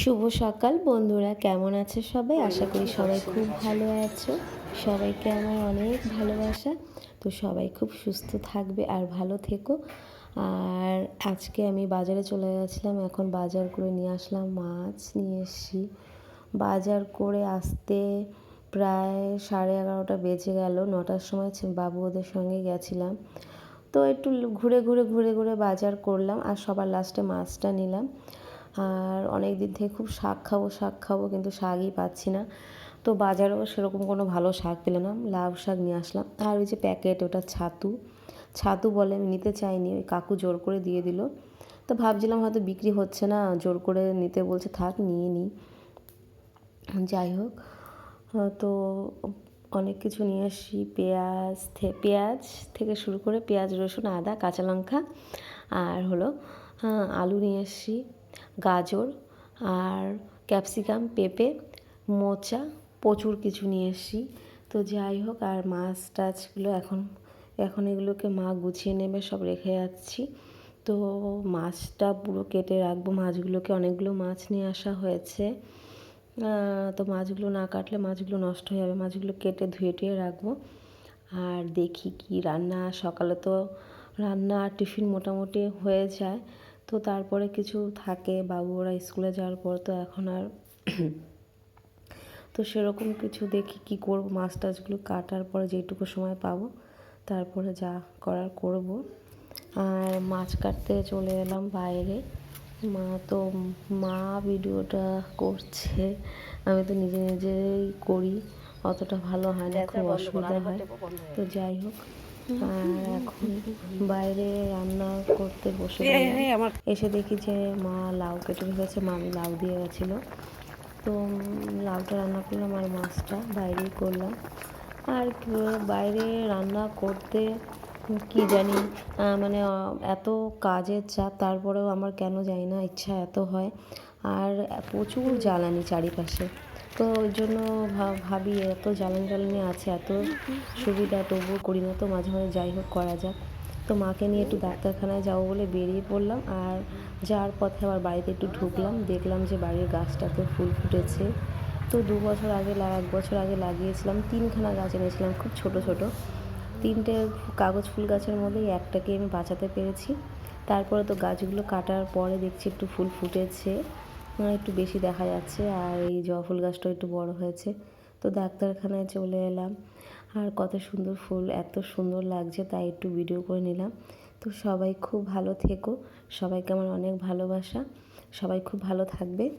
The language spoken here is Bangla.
শুভ সকাল বন্ধুরা, কেমন আছে সবাই? আশা করি সবাই খুব ভালো আছো। সবাইকে আমার অনেক ভালোবাসা। তো সবাই খুব সুস্থ থাকবে আর ভালো থেকো। আর আজকে আমি বাজারে চলে গেছিলাম, এখন বাজার করে নিয়ে আসলাম মাছ নিয়ে এসেছি। বাজার করে আসতে প্রায় সাড়ে এগারোটা বেজে গেল, নটার সময় বাবু ওদের সঙ্গে গেছিলাম। তো একটু ঘুরে ঘুরে ঘুরে ঘুরে বাজার করলাম আর সবার লাস্টে মাছটা নিলাম। আর অনেক দিন থেকে খুব শাক খাব শাক খাব কিন্তু শাকই পাচ্ছি না। তো বাজারেও সেরকম কোনো ভালো শাক পেলাম না, লাউ শাক নিয়ে আসলাম। আর ওই যে প্যাকেট ওটা ছাতু। ছাতু বলে, আমি নিতে চাইনি, ওই কাকু জোর করে দিয়ে দিল। তো ভাবছিলাম হয়তো বিক্রি হচ্ছে না, জোর করে নিতে বলছে, থাক, নিয়ে নিই। যাই হোক, তো অনেক কিছু নিয়ে আসি, পেঁয়াজ পেঁয়াজ থেকে শুরু করে পেঁয়াজ, রসুন, আদা, কাঁচা লঙ্কা, আর হলো, আলু নিয়ে এসেছি গাজর আর ক্যাপসিকাম, পেঁপে, মোচা, প্রচুর কিছু নিয়ে এসেছি। তো যাই হোক, আর মাছ টাছগুলো এখন এখন এগুলোকে মা গুছিয়ে নেবে, সব রেখে যাচ্ছি। তো মাছটা পুরো কেটে রাখব। মাছগুলোকে অনেকগুলো মাছ নিয়ে আসা হয়েছে। তো মাছগুলো না কাটলে মাছগুলো নষ্ট হয়ে যাবে। মাছগুলো কেটে ধুয়ে টুয়ে রাখব। আর দেখি কি রান্না। সকালে তো রান্না আর টিফিন মোটামুটি হয়ে যায়। তো তারপরে কিছু থাকে বাবু ওরা স্কুলে যাওয়ার পর তো এখন আর তো সেরকম কিছু দেখি কি করব মাছ টাছগুলো কাটার পরে যেটুকু সময় পাবো তারপরে যা করার করব। আর মাছ কাটতে চলে এলাম বাইরে। মা তো মা ভিডিওটা করছে আমি তো নিজে নিজেই করি অতটা ভালো হয় না খুব অসুবিধা হয়। তো যাই হোক। আর এখন বাইরে রান্না করতে বসে। এসে দেখি যে মা লাউ কেটে রেখেছে মামি লাউ দিয়ে গেছিল। তো লাউটা রান্না করলাম আর মাছটা বাইরেই করলাম। আর বাইরে রান্না করতে কি জানি মানে এত কাজের চাপ তারপরেও আমার কেন জানি না ইচ্ছা এত হয়। আর প্রচুর জ্বালানি চারিপাশে। তো ওই জন্য ভাবি এত জ্বালানি জ্বালানি আছে, এত সুবিধা তবুও করি না। তো মাঝে মাঝে যাই হোক, করা যাক। তো মাকে নিয়ে একটু ডাক্তারখানায় যাব বলে বেরিয়ে পড়লাম। আর যাওয়ার পথে আবার বাড়িতে একটু ঢুকলাম। দেখলাম যে বাড়ির গাছটাতে ফুল ফুটেছে। তো দু বছর আগে এক বছর আগে লাগিয়েছিলাম। তিনখানা গাছ এনেছিলাম, খুব ছোট ছোট। তিনটে কাগজ ফুল গাছের মধ্যেই একটাকে আমি বাঁচাতে পেরেছি। তারপরে তো গাছগুলো কাটার পরে দেখছি একটু ফুল ফুটেছে। একটু বেশি দেখা যাচ্ছে আর এই জবা ফুল গাছটাও একটু বড় হয়েছে। তো ডাক্তারখানায় চলে এলাম। আর কত সুন্দর ফুল, এত সুন্দর লাগছে তাই একটু ভিডিও করে নিলাম। তো সবাই খুব ভালো থেকো। সবাইকে আমার অনেক ভালোবাসা। সবাই খুব ভালো থাকবে।